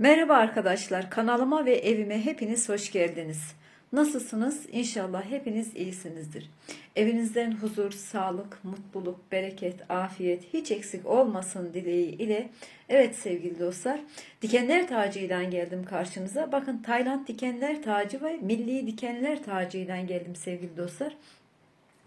Merhaba arkadaşlar, kanalıma ve evime hepiniz hoş geldiniz. Nasılsınız? İnşallah hepiniz iyisinizdir. Evinizden huzur, sağlık, mutluluk, bereket, afiyet hiç eksik olmasın dileği ile Evet sevgili dostlar, dikenler tacıyla geldim karşınıza. Bakın Tayland dikenler tacı ve milli dikenler tacıyla geldim sevgili dostlar.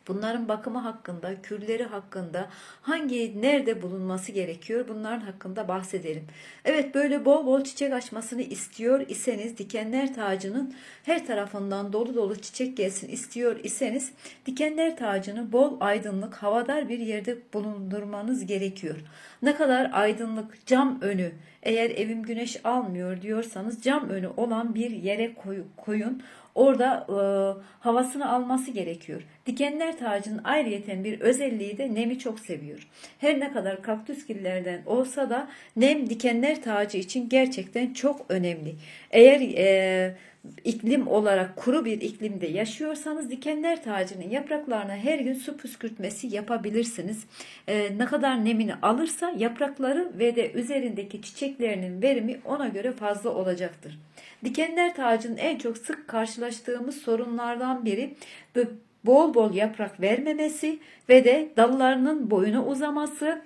Bunların bakımı hakkında, kürleri hakkında, hangi nerede bulunması gerekiyor bunların hakkında bahsedelim. Evet böyle bol bol çiçek açmasını istiyor iseniz dikenler tacının her tarafından dolu dolu çiçek gelsin istiyor iseniz dikenler tacını bol aydınlık havadar bir yerde bulundurmanız gerekiyor. Ne kadar aydınlık cam önü eğer evim güneş almıyor diyorsanız cam önü olan bir yere koy- koyun. Orada e, havasını alması gerekiyor. Dikenler tacının ayrıyeten bir özelliği de nemi çok seviyor. Her ne kadar kaktüsgillerden olsa da nem dikenler tacı için gerçekten çok önemli. Eğer e, iklim olarak kuru bir iklimde yaşıyorsanız dikenler tacının yapraklarına her gün su püskürtmesi yapabilirsiniz. E, ne kadar nemini alırsa yaprakları ve de üzerindeki çiçeklerinin verimi ona göre fazla olacaktır. Dikenler tacının en çok sık karşılaştığımız sorunlardan biri bol bol yaprak vermemesi ve de dallarının boyuna uzaması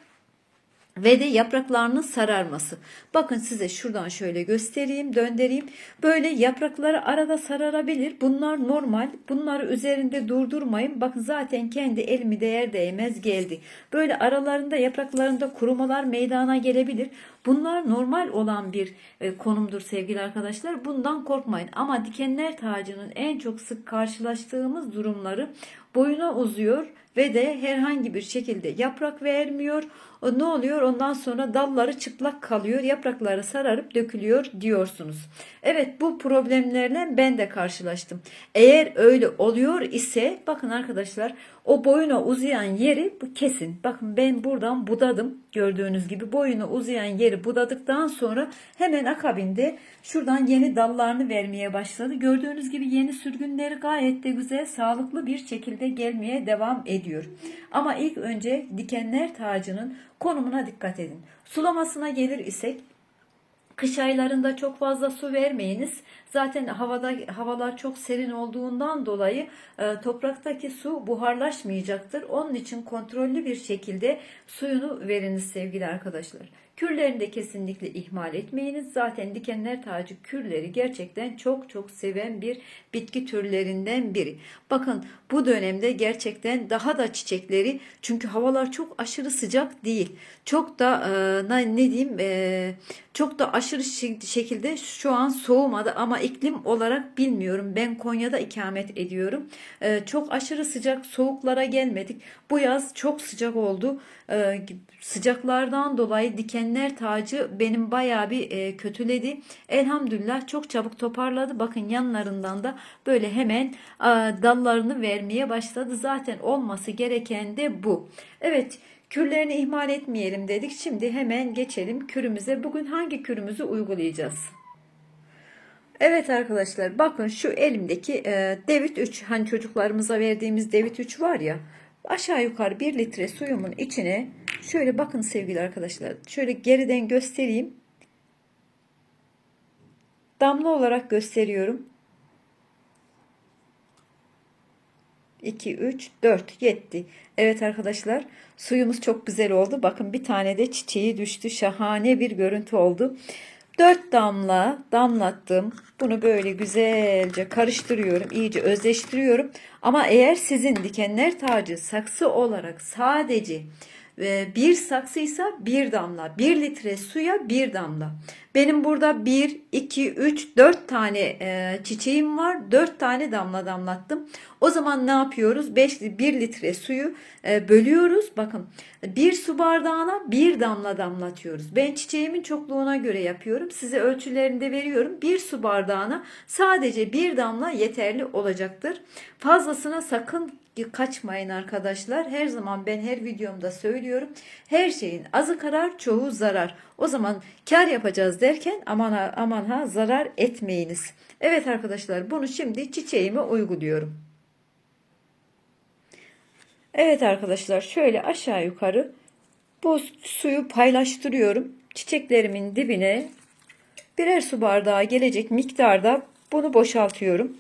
ve de yapraklarının sararması. Bakın size şuradan şöyle göstereyim, döndüreyim. Böyle yaprakları arada sararabilir. Bunlar normal. Bunları üzerinde durdurmayın. Bakın zaten kendi elimi değer değmez geldi. Böyle aralarında yapraklarında kurumalar meydana gelebilir. Bunlar normal olan bir e, konumdur sevgili arkadaşlar. Bundan korkmayın. Ama dikenler tacının en çok sık karşılaştığımız durumları boyuna uzuyor ve de herhangi bir şekilde yaprak vermiyor. O ne oluyor? Ondan sonra dalları çıplak kalıyor, yaprakları sararıp dökülüyor diyorsunuz. Evet bu problemlerle ben de karşılaştım. Eğer öyle oluyor ise bakın arkadaşlar o boyuna uzayan yeri bu kesin. Bakın ben buradan budadım. Gördüğünüz gibi boyuna uzayan yeri budadıktan sonra hemen akabinde şuradan yeni dallarını vermeye başladı. Gördüğünüz gibi yeni sürgünleri gayet de güzel, sağlıklı bir şekilde gelmeye devam ediyor. Ama ilk önce dikenler tacının konumuna dikkat edin. Sulamasına gelir isek Kış aylarında çok fazla su vermeyiniz. Zaten havada havalar çok serin olduğundan dolayı e, topraktaki su buharlaşmayacaktır. Onun için kontrollü bir şekilde suyunu veriniz sevgili arkadaşlar. Kürlerini de kesinlikle ihmal etmeyiniz. Zaten dikenler tacı kürleri gerçekten çok çok seven bir bitki türlerinden biri. Bakın bu dönemde gerçekten daha da çiçekleri çünkü havalar çok aşırı sıcak değil. Çok da e, ne diyeyim e, çok da aşırı şekilde şu an soğumadı ama iklim olarak bilmiyorum. Ben Konya'da ikamet ediyorum. E, çok aşırı sıcak soğuklara gelmedik. Bu yaz çok sıcak oldu. E, sıcaklardan dolayı dikenler tacı benim bayağı bir e, kötüledi. Elhamdülillah çok çabuk toparladı. Bakın yanlarından da böyle hemen e, dallarını vermeye başladı. Zaten olması gereken de bu. Evet. Kürlerini ihmal etmeyelim dedik. Şimdi hemen geçelim kürümüze. Bugün hangi kürümüzü uygulayacağız? Evet arkadaşlar bakın şu elimdeki e, Devit 3 hani çocuklarımıza verdiğimiz Devit 3 var ya aşağı yukarı 1 litre suyumun içine şöyle bakın sevgili arkadaşlar şöyle geriden göstereyim. Damla olarak gösteriyorum. 2, 3, 4 yetti. Evet arkadaşlar suyumuz çok güzel oldu. Bakın bir tane de çiçeği düştü. Şahane bir görüntü oldu. 4 damla damlattım. Bunu böyle güzelce karıştırıyorum. iyice özleştiriyorum. Ama eğer sizin dikenler tacı saksı olarak sadece bir saksıysa bir damla. Bir litre suya bir damla. Benim burada 1, 2, 3, 4 tane e, çiçeğim var. 4 tane damla damlattım. O zaman ne yapıyoruz? 5 1 litre suyu e, bölüyoruz. Bakın bir su bardağına bir damla damlatıyoruz. Ben çiçeğimin çokluğuna göre yapıyorum. Size ölçülerini de veriyorum. Bir su bardağına sadece bir damla yeterli olacaktır. Fazlasına sakın kaçmayın arkadaşlar. Her zaman ben her videomda söylüyorum. Her şeyin azı karar, çoğu zarar. O zaman kar yapacağız derken aman ha, aman ha zarar etmeyiniz. Evet arkadaşlar bunu şimdi çiçeğime uyguluyorum. Evet arkadaşlar şöyle aşağı yukarı bu suyu paylaştırıyorum. Çiçeklerimin dibine birer su bardağı gelecek miktarda bunu boşaltıyorum.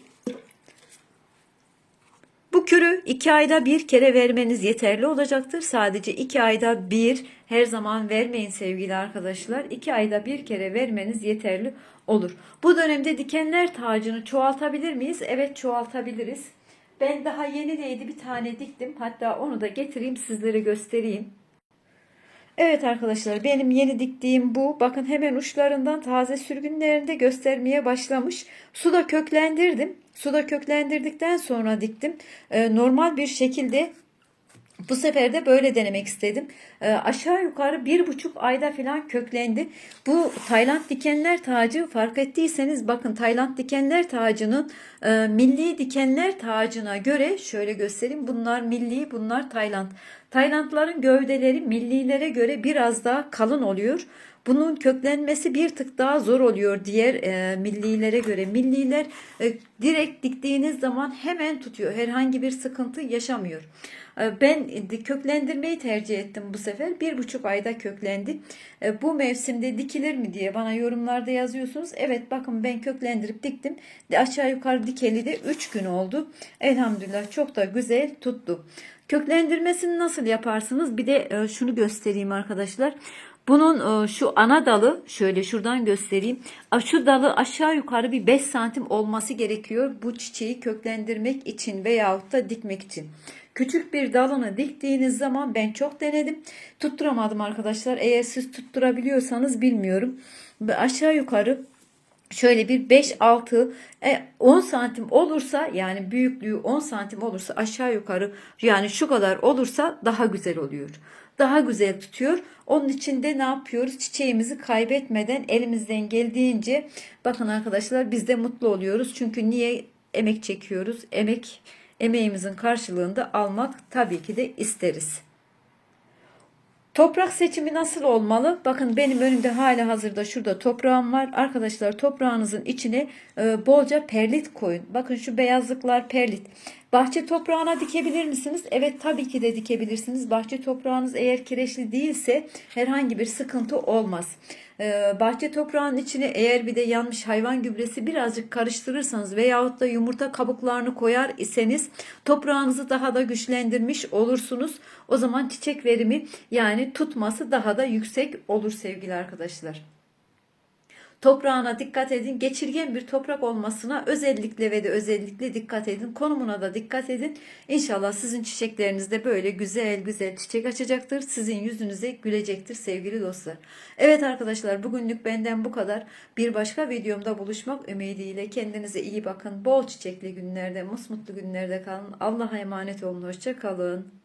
Kürü 2 ayda bir kere vermeniz yeterli olacaktır. Sadece 2 ayda bir her zaman vermeyin sevgili arkadaşlar. 2 ayda bir kere vermeniz yeterli olur. Bu dönemde dikenler tacını çoğaltabilir miyiz? Evet çoğaltabiliriz. Ben daha yeni neydi bir tane diktim. Hatta onu da getireyim sizlere göstereyim. Evet arkadaşlar benim yeni diktiğim bu. Bakın hemen uçlarından taze sürgünlerinde göstermeye başlamış. Suda köklendirdim. Suda köklendirdikten sonra diktim. Ee, normal bir şekilde bu sefer de böyle denemek istedim. Ee, aşağı yukarı bir buçuk ayda falan köklendi. Bu Tayland dikenler tacı fark ettiyseniz bakın Tayland dikenler tacının e, milli dikenler tacına göre şöyle göstereyim. Bunlar milli bunlar Tayland. Taylandların gövdeleri millilere göre biraz daha kalın oluyor. Bunun köklenmesi bir tık daha zor oluyor diğer e, millilere göre. Milliler e, direkt diktiğiniz zaman hemen tutuyor. Herhangi bir sıkıntı yaşamıyor. E, ben köklendirmeyi tercih ettim bu sefer. Bir buçuk ayda köklendi. E, bu mevsimde dikilir mi diye bana yorumlarda yazıyorsunuz. Evet bakın ben köklendirip diktim. Aşağı yukarı dikeli de 3 gün oldu. Elhamdülillah çok da güzel tuttu. Köklendirmesini nasıl yaparsınız? Bir de e, şunu göstereyim arkadaşlar. Bunun e, şu ana dalı şöyle şuradan göstereyim. Şu dalı aşağı yukarı bir 5 santim olması gerekiyor. Bu çiçeği köklendirmek için veyahut da dikmek için. Küçük bir dalını diktiğiniz zaman ben çok denedim. Tutturamadım arkadaşlar. Eğer siz tutturabiliyorsanız bilmiyorum. Aşağı yukarı şöyle bir 5-6 10 santim olursa yani büyüklüğü 10 santim olursa aşağı yukarı yani şu kadar olursa daha güzel oluyor. Daha güzel tutuyor. Onun için de ne yapıyoruz? Çiçeğimizi kaybetmeden elimizden geldiğince bakın arkadaşlar biz de mutlu oluyoruz. Çünkü niye emek çekiyoruz? Emek emeğimizin karşılığında almak tabii ki de isteriz. Toprak seçimi nasıl olmalı? Bakın benim önümde hala hazırda şurada toprağım var. Arkadaşlar toprağınızın içine e, bolca perlit koyun. Bakın şu beyazlıklar perlit. Bahçe toprağına dikebilir misiniz? Evet tabii ki de dikebilirsiniz. Bahçe toprağınız eğer kireçli değilse herhangi bir sıkıntı olmaz. Ee, bahçe toprağının içine eğer bir de yanmış hayvan gübresi birazcık karıştırırsanız veyahut da yumurta kabuklarını koyar iseniz toprağınızı daha da güçlendirmiş olursunuz. O zaman çiçek verimi yani tutması daha da yüksek olur sevgili arkadaşlar. Toprağına dikkat edin. Geçirgen bir toprak olmasına özellikle ve de özellikle dikkat edin. Konumuna da dikkat edin. İnşallah sizin çiçekleriniz de böyle güzel güzel çiçek açacaktır. Sizin yüzünüze gülecektir sevgili dostlar. Evet arkadaşlar bugünlük benden bu kadar. Bir başka videomda buluşmak ümidiyle kendinize iyi bakın. Bol çiçekli günlerde, musmutlu günlerde kalın. Allah'a emanet olun. Hoşça kalın.